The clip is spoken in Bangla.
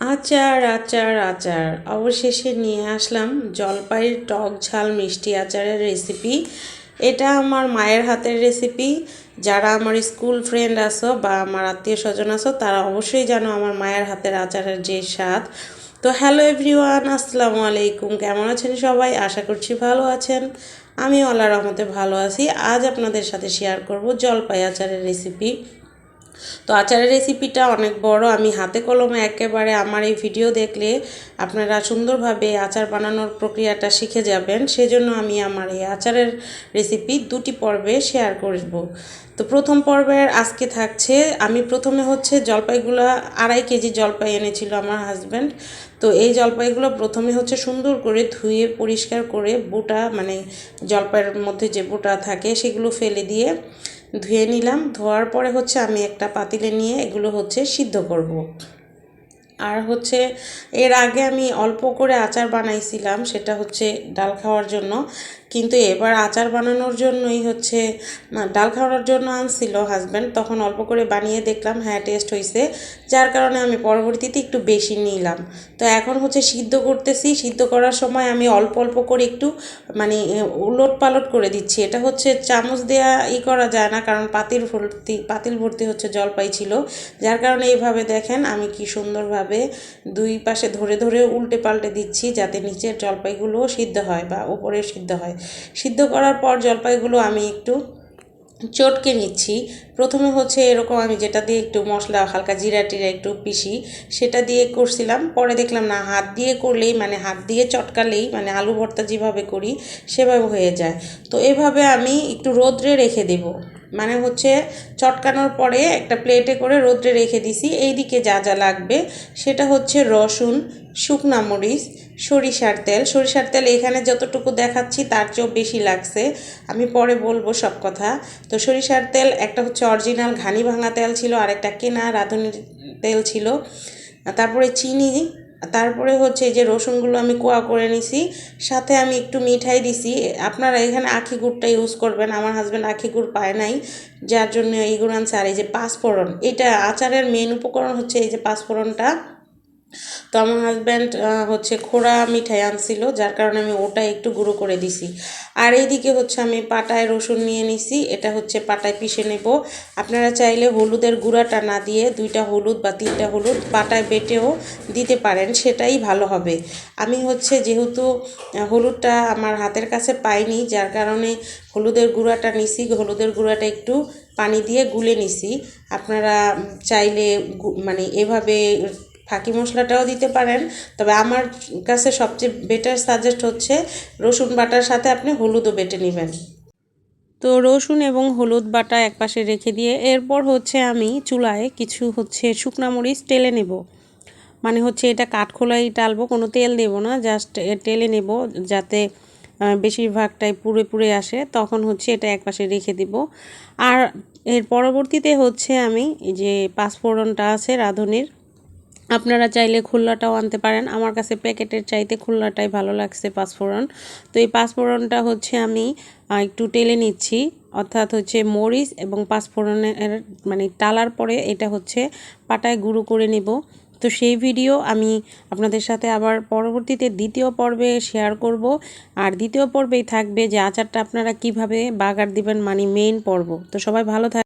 আচার আচার আচার। অবশেষে নিয়ে আসলাম জলপাইয়ের টক ঝাল মিষ্টি আচারের রেসিপি এটা আমার মায়ের হাতের রেসিপি যারা আমার স্কুল ফ্রেন্ড আসো বা আমার আত্মীয় স্বজন আসো তারা অবশ্যই জানো আমার মায়ের হাতের আচারের যে স্বাদ। তো হ্যালো এভরিওয়ান আসসালামু আলাইকুম। কেমন আছেন সবাই? আশা করছি ভালো আছেন। আমি আল্লাহ রহমতে ভালো আছি। আজ আপনাদের সাথে শেয়ার করব জলপাই আচারের রেসিপি তো আচারের রেসিপিটা অনেক বড়। আমি হাতে কলমে একেবারে আমার এই ভিডিও দেখলে আপনারা সুন্দরভাবে আচার বানানোর প্রক্রিয়াটা শিখে যাবেন। সেজন্য আমি আমার এই আচারের রেসিপি দুটি পর্বে শেয়ার করব। তো প্রথম পর্বের আজকে থাকছে, আমি প্রথমে হচ্ছে জলপাইগুলো, আড়াই কেজি জলপাই এনেছিল আমার হাজব্যান্ড তো এই জলপাইগুলো প্রথমে হচ্ছে সুন্দর করে ধুয়ে, পরিষ্কার করে, বুটা মানে জলপাইয়ের মধ্যে যে বুটা থাকে সেগুলো ফেলে দিয়ে ধুয়ে নিলাম ধোয়ার পরে হচ্ছে আমি একটা পাতিলে নিয়ে এগুলো হচ্ছে সিদ্ধ করব। আর হচ্ছে এর আগে আমি অল্প করে আচার বানাইছিলাম, সেটা হচ্ছে ডাল খাওয়ার জন্য কিন্তু এবার আচার বানানোর জন্যই হচ্ছে ডাল খাওয়ানোর জন্য আনছিল হাজব্যান্ড তখন অল্প করে বানিয়ে দেখলাম হ্যাঁ টেস্ট হয়েছে যার কারণে আমি পরবর্তীতে একটু বেশি নিলাম। তো এখন হচ্ছে সিদ্ধ করতেছি, সিদ্ধ করার সময় আমি অল্প অল্প করে একটু মানে উলট পালট করে দিচ্ছি। এটা হচ্ছে চামচ দেয়া ই করা যায় না, কারণ পাতিল ভর্তি পাতিল ভর্তি হচ্ছে জলপাই ছিল। যার কারণে এইভাবে দেখেন, আমি কি সুন্দরভাবে দুই পাশে ধরে ধরে উল্টে পাল্টে দিচ্ছি, যাতে নিচের জলপাইগুলোও সিদ্ধ হয় বা উপরে সিদ্ধ হয়। সিদ্ধ করার পর জলপাইগুলো আমি একটু চটকে নিচ্ছি। প্রথমে হচ্ছে এরকম আমি যেটা দিয়ে একটু মশলা, হালকা জিরা টিরা একটু পিসি সেটা দিয়ে করছিলাম। পরে দেখলাম না, হাত দিয়ে করলেই মানে হাত দিয়ে চটকালেই মানে আলু ভর্তা যেভাবে করি, সেভাবে হয়ে যায়। তো এভাবে আমি একটু রোদ্রে রেখে দেব। মানে হচ্ছে চটকানোর পরে একটা প্লেটে করে রোদ্রে রেখে দিছি। এই দিকে যা যা লাগবে, সেটা হচ্ছে রসুন, শুকনা মরিচ সরিষার তেল। সরিষার তেল এখানে যতটুকু দেখাচ্ছি, তার চেয়েও বেশি লাগছে। আমি পরে বলব সব কথা। তো সরিষার তেল একটা হচ্ছে অরিজিনাল ঘানি ভাঙা তেল ছিল, আর একটা কেনা রাঁধুনির তেল ছিল। তারপরে চিনি, তারপরে হচ্ছে যে রসুনগুলো আমি কোয়া করে নিছি। সাথে আমি একটু মিঠাই দিছি। আপনারা এখানে আখি গুড়টা ইউজ করবেন, আমার হাজব্যান্ড আখি গুড় পায় নাই। যার জন্য এই গুড় আনছে। আর এই যে পাঁচফোড়ন, এটা আচারের মেন উপকরণ হচ্ছে এই যে পাঁচফোড়নটা। তো আমার হাজব্যান্ড হচ্ছে খোড়া মিঠাই আনছিল, যার কারণে আমি ওটা একটু গুঁড়ো করে দিছি। আর এইদিকে হচ্ছে আমি পাটায় রসুন নিয়ে নিছি, এটা হচ্ছে পাটায় পিষে নেব। আপনারা চাইলে হলুদের গুঁড়াটা না দিয়ে দুইটা হলুদ বা তিনটা হলুদ পাটায় বেটেও দিতে পারেন, সেটাই ভালো হবে। আমি হচ্ছে যেহেতু হলুদটা আমার হাতের কাছে পাইনি, যার কারণে হলুদের গুঁড়াটা নিছি, হলুদের গুঁড়াটা একটু পানি দিয়ে গুলে নিছি। আপনারা চাইলে মানে এভাবে ফাঁকি মশলাটাও দিতে পারেন। তবে আমার কাছে সবচেয়ে বেটার সাজেস্ট হচ্ছে রসুন বাটার সাথে আপনি হলুদও বেটে নেবেন। তো রসুন এবং হলুদ বাটা একপাশে রেখে দিয়ে এরপর হচ্ছে আমি চুলায় কিছু হচ্ছে শুকনা মরিচ টেলে নেব। মানে হচ্ছে এটা কাঠখোলাই টালবো, কোনো তেল দেব না জাস্ট টেলে নেব যাতে বেশিরভাগটাই পুড়ে পুড়ে আসে। তখন হচ্ছে এটা একপাশে রেখে দিব। আর এর পরবর্তীতে হচ্ছে আমি যে পাঁচফোড়নটা আছে রাঁধুনির আপনারা চাইলে খুল্লাটাও আনতে পারেন। আমার কাছে প্যাকেটের চাইতে খুল্লাটাই ভালো লাগছে পাঁচফোড়ন। তো এই পাঁচফোড়নটা হচ্ছে আমি একটু টেলে নিচ্ছি। অর্থাৎ হচ্ছে মরিচ এবং পাঁচফোড়নের মানে টালার পরে এটা হচ্ছে পাটায় গুঁড়ো করে নেব। তো সেই ভিডিও আমি আপনাদের সাথে আবার পরবর্তীতে দ্বিতীয় পর্বে শেয়ার করব। আর দ্বিতীয় পর্বেই থাকবে যে আচারটা আপনারা কীভাবে বাগার দিবেন মানে মেইন পর্ব। তো সবাই ভালো থাক